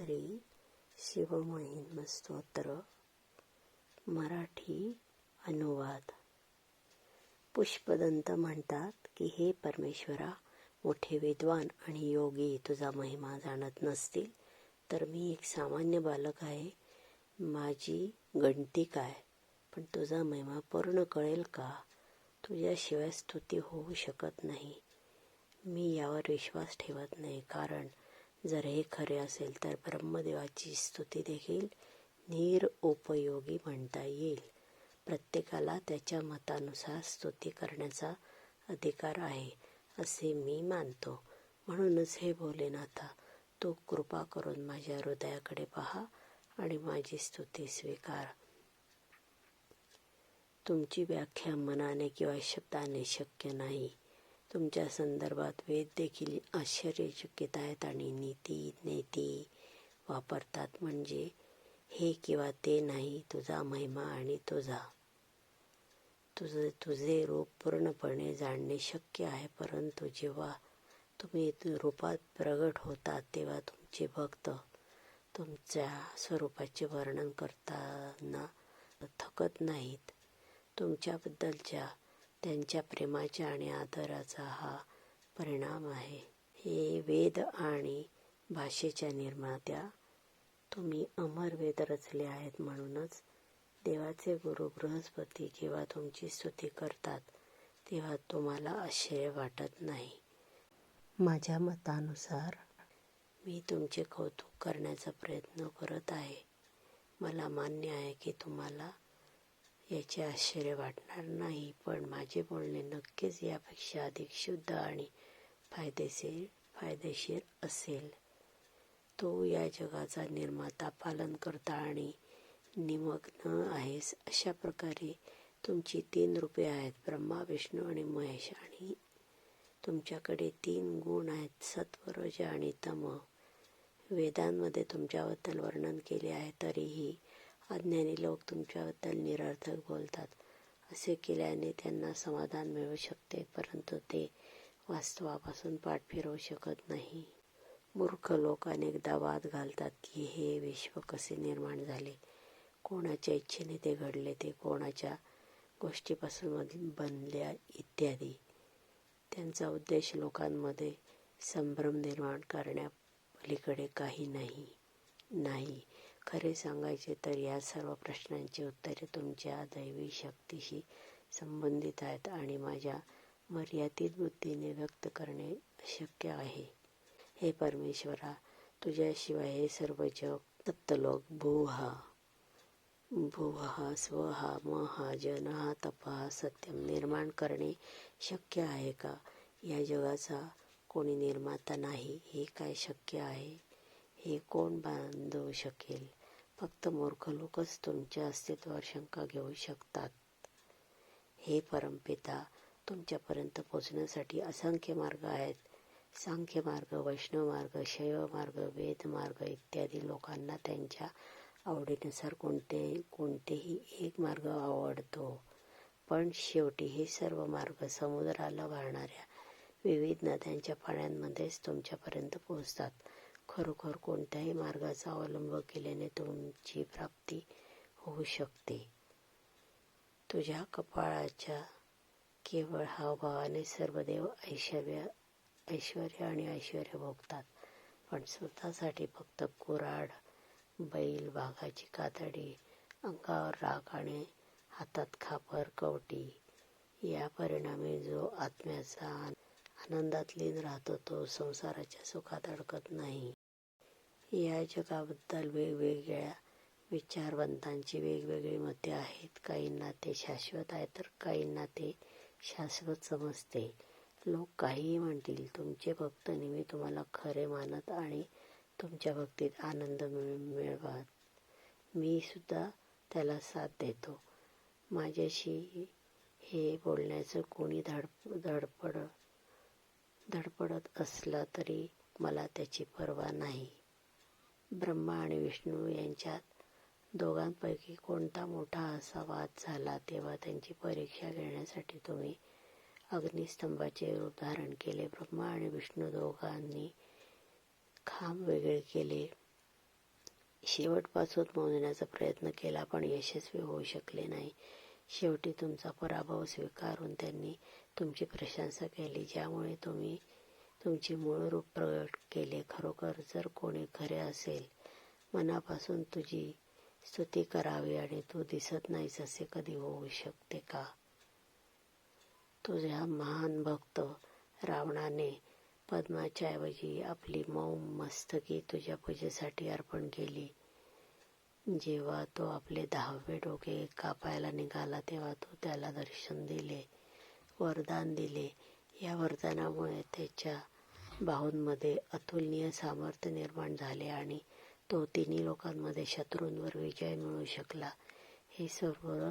श्री शिवमहिम स्तोत्र मराठी अनुवाद. पुष्पदंत म्हणतात की हे परमेश्वरा मोठे विद्वान आणि योगी तुझा महिमा जाणत नसतील तर मी एक सामान्य बालक आहे. माझी गणती काय? पण तुझा महिमा पूर्ण कळेल का? तुझ्याशिवाय स्तुती होऊ शकत नाही. मी यावर विश्वास ठेवत नाही कारण जर हे खरे असेल तर ब्रह्मदेवाची स्तुती देखील निरुपयोगी म्हणता येईल. प्रत्येकाला त्याच्या मतानुसार स्तुती करण्याचा अधिकार आहे असे मी मानतो. म्हणूनच हे भोलेनाथा तू कृपा करून माझ्या हृदयाकडे पहा आणि माझी स्तुती स्वीकार. तुमची व्याख्या मनाने किंवा शब्दाने शक्य नाही. तुमच्या संदर्भात वेद देखील आश्चर्यचकित आहेत आणि नीती नेती वापरतात म्हणजे हे किंवा ते नाही तुझा महिमा आणि तुझा तुझे तुझे रूप पूर्णपणे जाणणे शक्य आहे. परंतु जेव्हा तुम्ही रूपात प्रगट होतात तेव्हा तुमचे भक्त तुमच्या स्वरूपाचे वर्णन करताना थकत नाहीत. तुमच्याबद्दलच्या त्यांच्या प्रेमाच्या आणि आदराचा हा परिणाम आहे. हे वेद आणि भाषेच्या निर्मात्या तुम्ही अमर वेद रचले आहेत म्हणूनच देवाचे गुरु बृहस्पती जेव्हा तुमची स्तुती करतात तेव्हा तुम्हाला आश्चर्य वाटत नाही. माझ्या मतानुसार मी तुमचे कौतुक करण्याचा प्रयत्न करत आहे. मला मान्य आहे की तुम्हाला याचे आश्चर्य वाटणार नाही पण माझे बोलणे नक्कीच यापेक्षा अधिक शुद्ध आणि फायदेशीर फायदेशीर असेल. तो या जगाचा निर्माता पालन करता आणि निमग्न आहेस. अशा प्रकारे तुमची तीन रूपे आहेत ब्रह्मा विष्णू आणि महेश. आणि तुमच्याकडे तीन गुण आहेत सत्व रज आणि तम. वेदांमध्ये तुमच्याबद्दल वर्णन केले आहे तरीही अज्ञानी लोक तुमच्याबद्दल निरर्थक बोलतात. असे केल्याने त्यांना समाधान मिळू शकते परंतु ते वास्तवापासून पाठ फिरवू शकत नाही. मूर्ख लोक अनेकदा वाद घालतात की हे विश्व कसे निर्माण झाले? कोणाच्या इच्छेने ते घडले ते कोणाच्या गोष्टीपासून बनल्या इत्यादी. त्यांचा उद्देश लोकांमध्ये संभ्रम निर्माण करण्यापलीकडे काही नाही नाही. खरे सांगायचे तर या सर्व प्रश्नांची उत्तरे तुमच्या दैवी शक्तीशी संबंधित आहेत आणि माझ्या मर्यादित बुद्धीने व्यक्त करणे अशक्य आहे. हे परमेश्वरा तुझ्याशिवाय हे सर्व जग सप्तलोक भूहा भुवहा स्वहा महा जनहा तपहा सत्यम निर्माण करणे शक्य आहे का? या जगाचा कोणी निर्माता नाही हे काय शक्य आहे? हे कोण बांधू शकेल? फक्त मूर्ख लोकच तुमच्या अस्तित्वावर शंका घेऊ शकतात. हे परमपिता तुमच्यापर्यंत पोचण्यासाठी असंख्य मार्ग आहेत. सांख्य मार्ग वैष्णव मार्ग शैव मार्ग वेद मार्ग इत्यादी लोकांना त्यांच्या आवडीनुसार कोणते कोणतेही एक मार्ग आवडतो. पण शेवटी हे सर्व मार्ग समुद्राला वाहणाऱ्या विविध नद्यांच्या पाण्यांमध्येच तुमच्यापर्यंत पोहोचतात. खरोखर कोणत्याही मार्गाचा अवलंब केल्याने तुमची प्राप्ती होऊ शकते. तुझ्या कपाळाच्या केवळ हावभावाने सर्व देव ऐश्वर्य ऐश्वर आणि ऐश्वर भोगतात. पण स्वतःसाठी फक्त कुराड बैल वाघाची कातडी अंगावर राग आणि हातात खापर कवटी या परिणामी जो आत्म्याचा आनंदात लीन राहतो तो संसाराच्या सुखात अडकत नाही. या जगाबद्दल वेगवेगळ्या विचारवंतांची वेगवेगळी मते आहेत. काहींना ते शाश्वत आहे तर काहींना ते शाश्वत समजते. लोक काहीही म्हणतील तुमचे भक्त नेहमी तुम्हाला खरे मानत आणि तुमच्या भक्तीत आनंद मिळ मिळवत. मी सुद्धा त्याला साथ देतो. माझ्याशी हे बोलण्याचं कोणी धड धडपड धडपडत असलं तरी मला त्याची पर्वा नाही. ब्रह्मा आणि विष्णू यांच्यात दोघांपैकी कोणता मोठा असा वाद झाला तेव्हा त्यांची परीक्षा घेण्यासाठी तुम्ही अग्निस्तंभाचे रूप धारण केले. ब्रह्मा आणि विष्णू दोघांनी खांब वेगळे केले. शेवटपासून मोजण्याचा प्रयत्न केला पण यशस्वी होऊ शकले नाही. शेवटी तुमचा पराभव स्वीकारून त्यांनी तुमची प्रशंसा केली ज्यामुळे तुम्ही तुमचे मूळ रूप प्रगट केले खरोखर जर कोणी खरे असेल मनापासून तुझी स्तुती करावी आणि तू दिसत नाहीस असे कधी होऊ शकते का? तुझ्या महान भक्त रावणाने पद्माच्या ऐवजी आपली मऊ मस्तकी तुझ्या पूजेसाठी अर्पण केली. जेव्हा तो आपले दहावे डोके कापायला निघाला तेव्हा तू त्याला दर्शन दिले वरदान दिले या वरदानामुळे त्याच्या बाहूंमध्ये अतुलनीय सामर्थ्य निर्माण झाले आणि तो तिन्ही लोकांमध्ये शत्रूंवर विजय मिळवू शकला. हे सर्व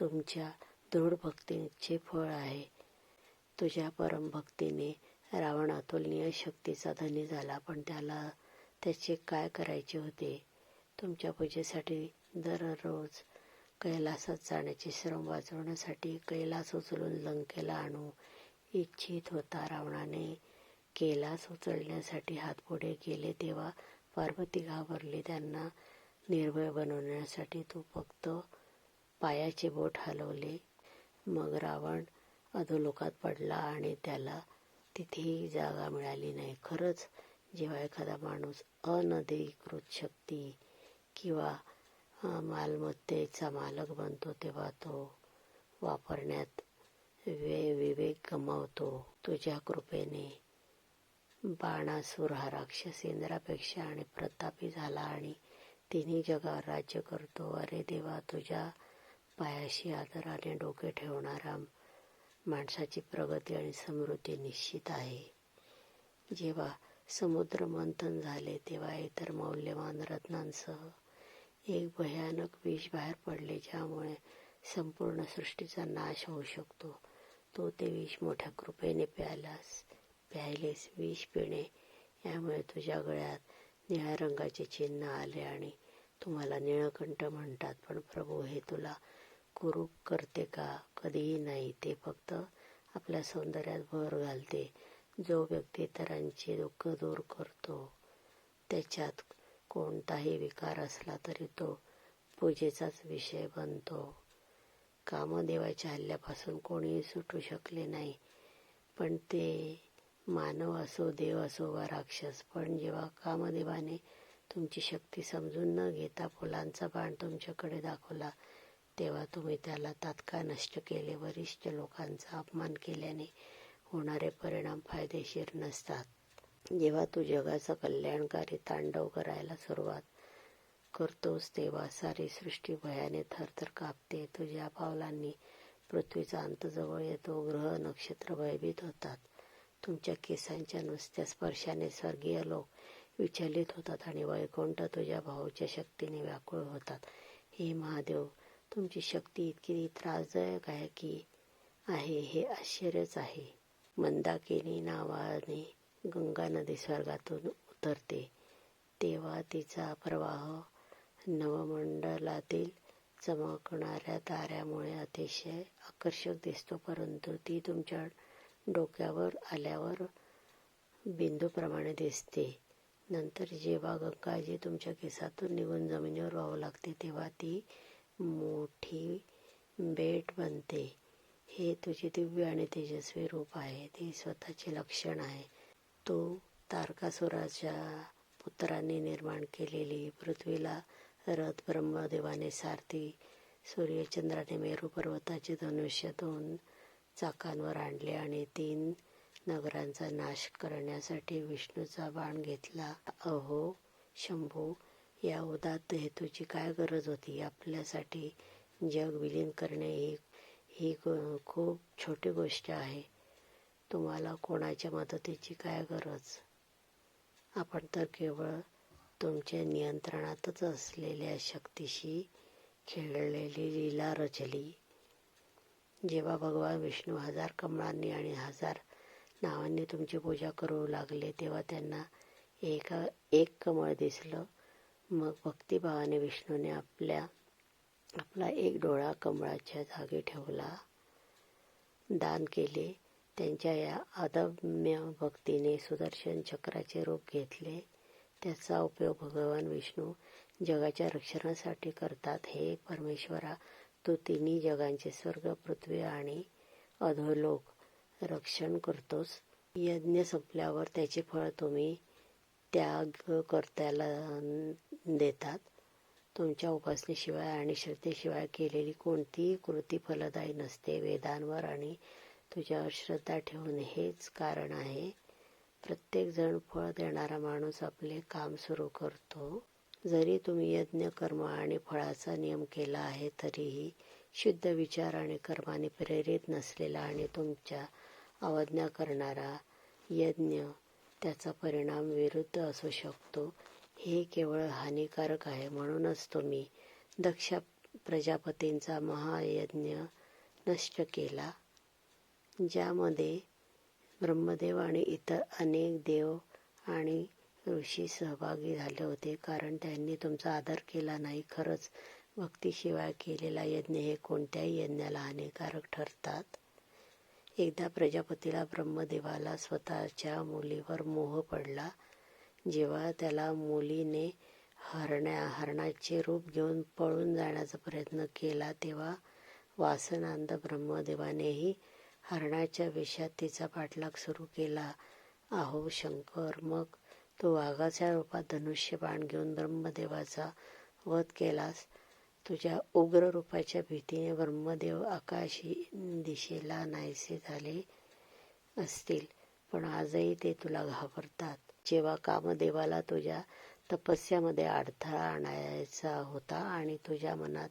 तुमच्या दृढ भक्तीचे फळ आहे. तुझ्या परमभक्तीने रावण अतुलनीय शक्तीचा धनी झाला पण त्याला त्याचे काय करायचे होते? तुमच्या पूजेसाठी दररोज कैलासात जाण्याचे श्रम वाचवण्यासाठी कैलास उचलून लंकेला आणू इच्छित होता. रावणाने केलास उचलण्यासाठी हात पुढे केले. तेव्हा पार्वती घाबरली. त्यांना निर्भय बनवण्यासाठी तू फक्त पायाचे बोट हलवले. मग रावण अधोलोकात पडला आणि त्याला तिथेही जागा मिळाली नाही. खरंच जेव्हा एखादा माणूस अनधिकृत शक्ती किंवा मालमत्तेचा मालक बनतो तेव्हा तो वापरण्यात वे विवेक गमावतो तुझ्या कृपेने बाणासूर हा राक्षस इंद्रापेक्षा आणि प्रतापी झाला आणि तिन्ही जगावर राज्य करतो. अरे देवा तुझ्या पायाशी आदराने डोके ठेवणारा माणसाची प्रगती आणि समृद्धी निश्चित आहे. जेव्हा समुद्र मंथन झाले तेव्हा इतर मौल्यवान रत्नांसह एक भयानक विष बाहेर पडले ज्यामुळे संपूर्ण सृष्टीचा नाश होऊ शकतो. तो ते विष मोठ्या कृपेने प्यायलास प्यायलेस विष पिणे. यामुळे तुझ्या गळ्यात निळ्या रंगाचे चिन्ह आले आणि तुम्हाला निळकंठ म्हणतात पण प्रभू हे तुला कुरूप करते का? कधीही नाही. ते फक्त आपल्या सौंदर्यात भर घालते. जो व्यक्ती इतरांचे दुःख दूर करतो त्याच्यात कोणताही विकार असला तरी तो पूजेचाच विषय बनतो. कामदेवाच्या हल्ल्यापासून कोणीही सुटू शकले नाही. पण ते मानव असो देव असो वा राक्षस पण जेव्हा कामदेवाने तुमची शक्ती समजून न घेता फुलांचा बाण तुमच्याकडे दाखवला तेव्हा तुम्ही त्याला तात्काळ नष्ट केले. वरिष्ठ लोकांचा अपमान केल्याने होणारे परिणाम फायदेशीर नसतात. जेव्हा तू जगाचं कल्याणकारी तांडव करायला सुरुवात करतोस तेव्हा सारी सृष्टी भयाने थरथर कापते. तुझ्या पावलांनी पृथ्वीचा अंत जवळ येतो. ग्रह नक्षत्र भयभीत होतात. तुमच्या केसांच्या नुसत्या स्पर्शाने स्वर्गीय लोक विचलित होतात आणि वैकुंठ तुझ्या भाऊच्या शक्तीने व्याकुळ होतात. हे महादेव तुमची शक्ती इतकी त्रासदायक आहे की आहे हे आश्चर्यच आहे. मंदाकिनी नावाने गंगा नदी स्वर्गातून उतरते. तेव्हा तिचा प्रवाह नवमंडलातील चमकणाऱ्या ताऱ्यामुळे अतिशय आकर्षक दिसतो परंतु ती तुमच्या डोक्यावर आल्यावर बिंदूप्रमाणे दिसते. नंतर जेव्हा गंगाजी तुमच्या केसातून निघून जमिनीवर वाहू लागते तेव्हा ती मोठी बेट बनते. हे तुझे दिव्य आणि तेजस्वी रूप आहे. ते स्वतःचे लक्षण आहे. तो तारकासुराच्या पुत्रांनी निर्माण केलेली पृथ्वीला रथ ब्रह्मदेवाने सारथी सूर्यचंद्राने मेरू पर्वताचे धनुष्य दोन चाकांवर आणले आणि तीन नगरांचा नाश करण्यासाठी विष्णूचा बाण घेतला. अहो शंभू या उदात्त हेतूची काय गरज होती? आपल्यासाठी जग विलीन करणे ही ही खूप छोटी गोष्ट आहे. तुम्हाला कोणाच्या मदतीची काय गरज? आपण तर केवळ तुमच्या नियंत्रणातच असलेल्या शक्तीशी खेळलेली लीला रचली. जेव्हा भगवान विष्णू हजार कमळांनी आणि हजार नावांनी तुमची पूजा करू लागले तेव्हा त्यांना एका एक कमळ दिसलं. मग भक्तिभावाने विष्णूने आपल्या आपला एक डोळा कमळाच्या जागी ठेवला. दान केले. त्यांच्या या अदम्य भक्तीने सुदर्शन चक्राचे रूप घेतले. त्याचा उपयोग भगवान विष्णू जगाच्या रक्षणासाठी करतात. हे परमेश्वरा तू तिन्ही जगांचे स्वर्ग पृथ्वी आणि अधोलोक रक्षण करतोस. यज्ञ संपल्यावर त्याचे फळ तुम्ही त्याग कर्त्याला देतात. तुमच्या उपासनेशिवाय आणि श्रद्धेशिवाय केलेली कोणतीही कृती फलदायी नसते. वेदांवर आणि तुझ्यावर श्रद्धा ठेवून हेच कारण आहे. प्रत्येक जण फळ देणारा माणूस आपले काम सुरू करतो. जरी तुम्ही यज्ञ कर्म आणि फळाचा नियम केला आहे तरीही शुद्ध विचार आणि कर्माने प्रेरित नसलेला आणि तुमच्या अवज्ञा करणारा यज्ञ त्याचा परिणाम विरुद्ध असू शकतो. हे केवळ हानिकारक आहे. म्हणूनच तुम्ही दक्ष प्रजापतींचा महायज्ञ नष्ट केला ज्यामध्ये ब्रह्मदेव आणि इतर अनेक देव आणि ऋषी सहभागी झाले होते. कारण त्यांनी तुमचा आदर केला नाही खरंच भक्तीशिवाय केलेला यज्ञ हे कोणत्याही यज्ञाला हानिकारक ठरतात. एकदा प्रजापतीला ब्रह्मदेवाला स्वतःच्या मुलीवर मोह पडला जेव्हा त्याला मुलीने हरण्या हरणाचे रूप घेऊन पळून जाण्याचा प्रयत्न केला तेव्हा वासनांद ब्रह्मदेवानेही हरणाच्या वेशात तिचा पाठलाग सुरू केला. आहो शंकर मग तू वाघाच्या रूपात धनुष्य बाण घेऊन ब्रह्मदेवाचा वध केलास? तुझ्या उग्र रूपाच्या भीतीने ब्रह्मदेव आकाशी दिशेला नाहीसे झाले असतील पण आजही ते तुला घाबरतात. जेव्हा कामदेवाला तुझ्या तपस्यामध्ये अडथळा आणायचा होता आणि तुझ्या मनात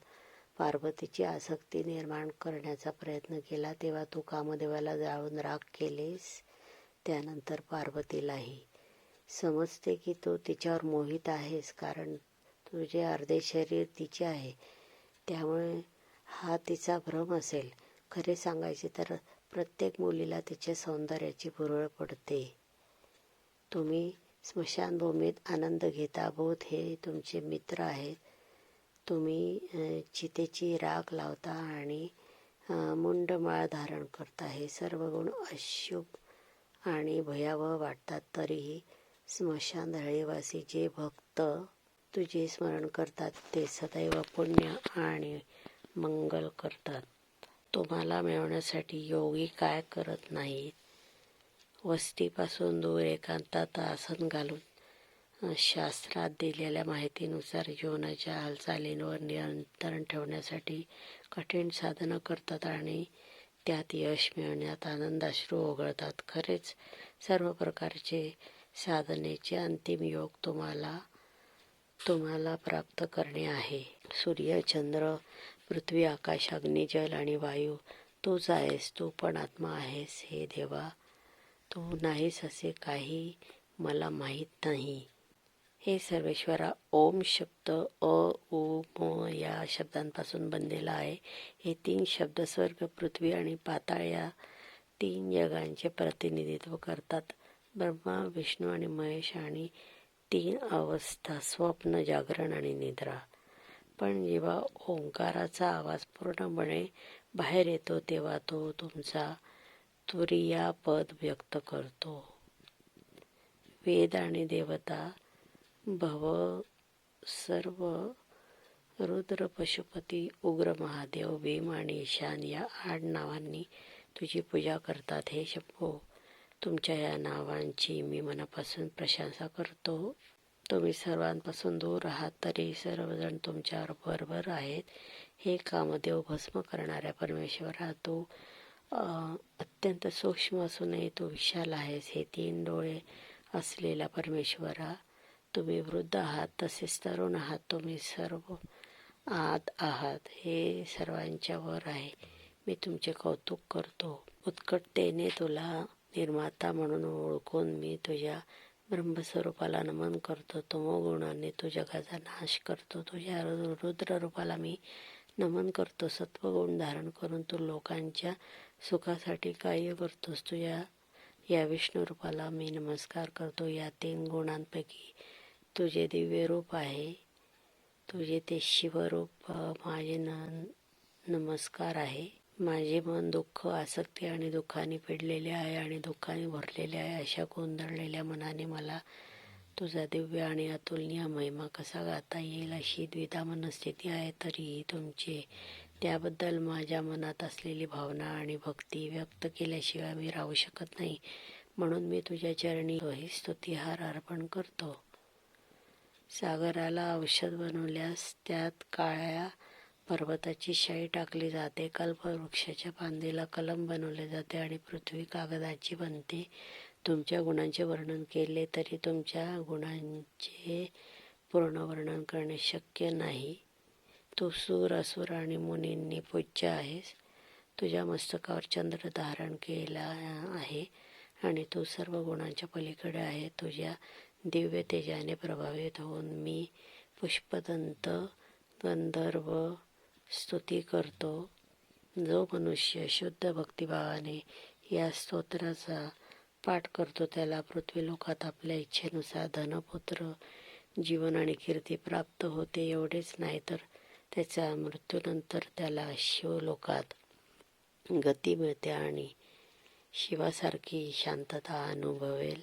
पार्वतीची आसक्ती निर्माण करण्याचा प्रयत्न केला तेव्हा तू कामदेवाला जाळून राग केलेस. त्यानंतर पार्वतीलाही. समजते की तू तिच्यावर मोहित आहेस कारण तुझे अर्धे शरीर तिचे आहे. त्यामुळे हा तिचा भ्रम असेल. खरे सांगायचे तर प्रत्येक मुलीला तिच्या सौंदर्याची भुरळ पडते. तुम्ही स्मशानभूमीत आनंद घेता. बोध हे तुमचे मित्र आहेत तुम्ही चितेची राख लावता आणि मुंडमाळ धारण करता. हे सर्व गुण अशुभ आणि भयावह वाटतात. तरीही स्मशान धळेवासी जे भक्त तुझे स्मरण करतात ते सदैव पुण्य आणि मंगल करतात. तुम्हाला मिळवण्यासाठी योगी काय करत नाहीत? वस्तीपासून दूर एकांतात आसन घालून शास्त्रात दिलेल्या माहितीनुसार जीवनाच्या हालचालींवर नियंत्रण ठेवण्यासाठी कठीण साधनं करतात आणि त्यात यश मिळवण्यात आनंदाश्रू ओघळतात. खरेच सर्व प्रकारचे साधनेचे अंतिम योग तुम्हाला तुम्हाला प्राप्त करणे आहे. सूर्य चंद्र पृथ्वी आकाश अग्नी जल आणि वायू तूच आहेस तू पण आत्मा आहेस हे देवा तू नाहीस असे काही मला माहीत नाही. हे सर्वेश्वरा ओम शब्द अ उ म या शब्दांपासून बनलेला आहे. हे तीन शब्द स्वर्ग पृथ्वी आणि पाताळ या तीन जगांचे प्रतिनिधित्व करतात. ब्रह्मा विष्णू आणि महेश आणि तीन अवस्था स्वप्न जागरण आणि निद्रा. पण जेव्हा ओंकाराचा आवाज पूर्णपणे बाहेर येतो तेव्हा तो तुमचा तुरिया पद व्यक्त करतो. वेद आणि देवता भव सर्व रुद्र पशुपती उग्र महादेव भीम आणि ईशान या आठ नावांनी तुझी पूजा करतात. हे शंभो तुमच्या या नावांची मी मनापासून प्रशंसा करतो. तुम्ही सर्वांपासून दूर आहात तरी सर्वजण तुमच्यावर बरोबर आहेत. हे कामदेव भस्म करणाऱ्या परमेश्वरा तू अत्यंत सूक्ष्म असूनही तू विशाल आहेस. हे तीन डोळे असलेला परमेश्वरा तुम्ही वृद्ध आहात तसेच तरुण आहात तुम्ही सर्व आत आहात हे सर्वांच्या वर आहे मी तुमचे कौतुक करतो उत्कटतेने तुला निर्माता म्हणून ओळखून मी तुझ्या ब्रह्मस्वरूपाला नमन करतो तमोगुणाने तू जगाचा नाश करतो तुझ्या रुद्र रूपाला मी नमन करतो सत्वगुण धारण करून तू लोकांच्या सुखासाठी कार्य करतोस तुझ्या या विष्णू रूपाला मी नमस्कार करतो या तीन गुणांपैकी तुझे दिव्य रूप आहे. तुझे ते शिवरूप माझे न नमस्कार आहे. माझे मन दुःख आसक्ती आणि दुःखाने पिडलेले आहे आणि दुःखाने भरलेले आहे अशा गोंधळलेल्या मनाने मला तुझा दिव्य आणि अतुलनीय महिमा कसा गाता येईल अशी द्विधा मनस्थिती आहे तरीही तुमचे त्याबद्दल माझ्या मनात असलेली भावना आणि भक्ती व्यक्त केल्याशिवाय मी राहू शकत नाही. म्हणून मी तुझ्या चरणी स्तुतिहार अर्पण करतो. सागराला औषध बनवल्यास त्यात काळ्या पर्वताची शाई टाकली जाते. कल्पवृक्षाच्या फांदीला कलम बनवले जाते आणि पृथ्वी कागदाची बनते. तुमच्या गुणांचे वर्णन केले तरी तुमच्या गुणांचे पूर्ण वर्णन करणे शक्य नाही. तू सूर असुर आणि मुनींनी पूज्य आहेस. तुझ्या मस्तकावर चंद्र धारण केला आहे आणि तू सर्व गुणांच्या पलीकडे आहे. तुझ्या दिव्य तेजाने प्रभावित होऊन मी पुष्पदंत गंधर्व स्तुती करतो. जो मनुष्य शुद्ध भक्तिभावाने या स्तोत्राचा पाठ करतो त्याला पृथ्वी लोकात आपल्या इच्छेनुसार धनपुत्र जीवन आणि कीर्ती प्राप्त होते एवढेच नाही तर त्याच्या मृत्यूनंतर त्याला शिवलोकात गती मिळते आणि शिवासारखी शांतता अनुभवेल.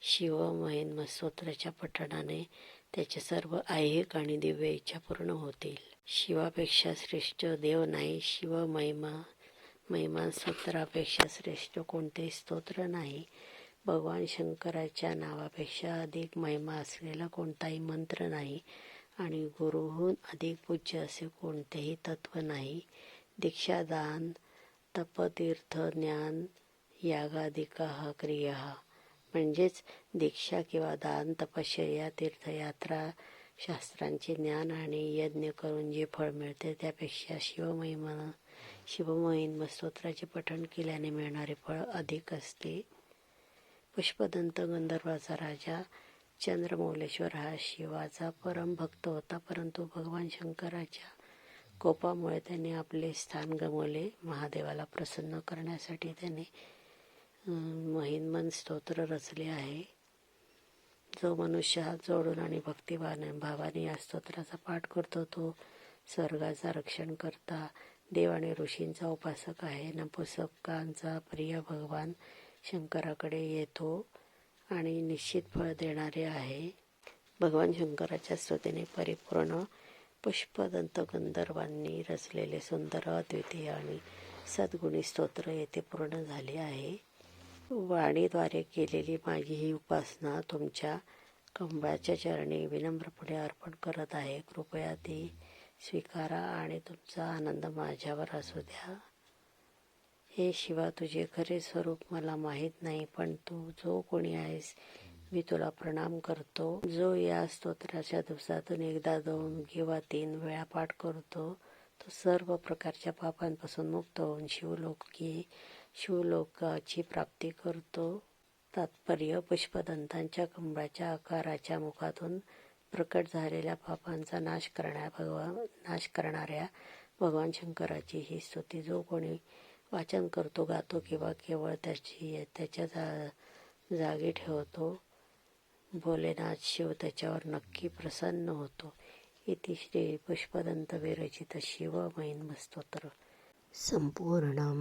शिव महिन्म स्तोत्राच्या पठणाने त्याचे सर्व ऐहिक आणि दिव्य इच्छा पूर्ण होतील. शिवापेक्षा श्रेष्ठ देव नाही शिव महिमा महिमा स्तोत्रापेक्षा श्रेष्ठ कोणतेही स्तोत्र नाही. भगवान शंकराच्या नावापेक्षा अधिक महिमा असलेला कोणताही मंत्र नाही आणि गुरुहून अधिक पूज्य असे कोणतेही तत्व नाही. दीक्षादान तपतीर्थ ज्ञान यागादिका क्रिया म्हणजेच दीक्षा किंवा दान तपश्चर्या तीर्थयात्रा शास्त्रांचे ज्ञान आणि यज्ञ करून जे फळ मिळते त्यापेक्षा शिवमहिमा शिवमहिम स्तोत्राचे पठण केल्याने मिळणारे फळ अधिक असते. पुष्पदंत गंधर्वाचा राजा चंद्रमौलेश्वर हा शिवाचा परम भक्त होता परंतु भगवान शंकराच्या कोपामुळे त्याने आपले स्थान गमवले. महादेवाला प्रसन्न करण्यासाठी त्याने महिनमन स्तोत्र रचले आहे. जो मनुष्य हात जोडून आणि भक्तिभाने भावाने या स्तोत्राचा पाठ करतो तो स्वर्गाचा रक्षण करता देव आणि ऋषींचा उपासक आहे. नपुसकांचा प्रिय भगवान शंकराकडे येतो आणि निश्चित फळ देणारे आहे. भगवान शंकराच्या स्तुतीने परिपूर्ण पुष्पदंत गंधर्वांनी रचलेले सुंदर अद्वितीय आणि सद्गुणी स्तोत्र येथे पूर्ण झाले आहे. वाणीद्वारे केलेली माझी ही उपासना तुमच्या कंबाच्या चरणी विनम्रपणे अर्पण करत आहे. कृपया ती स्वीकारा आणि तुमचा आनंद माझ्यावर असू द्या. हे शिवा तुझे खरे स्वरूप मला माहीत नाही पण तू जो कोणी आहेस मी तुला प्रणाम करतो. जो या स्तोत्राच्या दिवसातून एकदा दोन किंवा तीन वेळा पाठ करतो तो सर्व प्रकारच्या पापांपासून मुक्त होऊन शिवलोकी शिवलोकाची प्राप्ती करतो. तात्पर्य पुष्पदंतांच्या कंबळाच्या आकाराच्या मुखातून प्रकट झालेल्या पापांचा नाश करण्या भगवान नाश करणाऱ्या भगवान शंकराची ही स्तुती जो कोणी वाचन करतो गातो किंवा केवळ त्याची त्याच्या जा जागी ठेवतो भोलेनाथ शिव त्याच्यावर नक्की प्रसन्न होतो. इति श्री पुष्पदंत विरचित शिव महिन स्तोत्र संपूर्णम।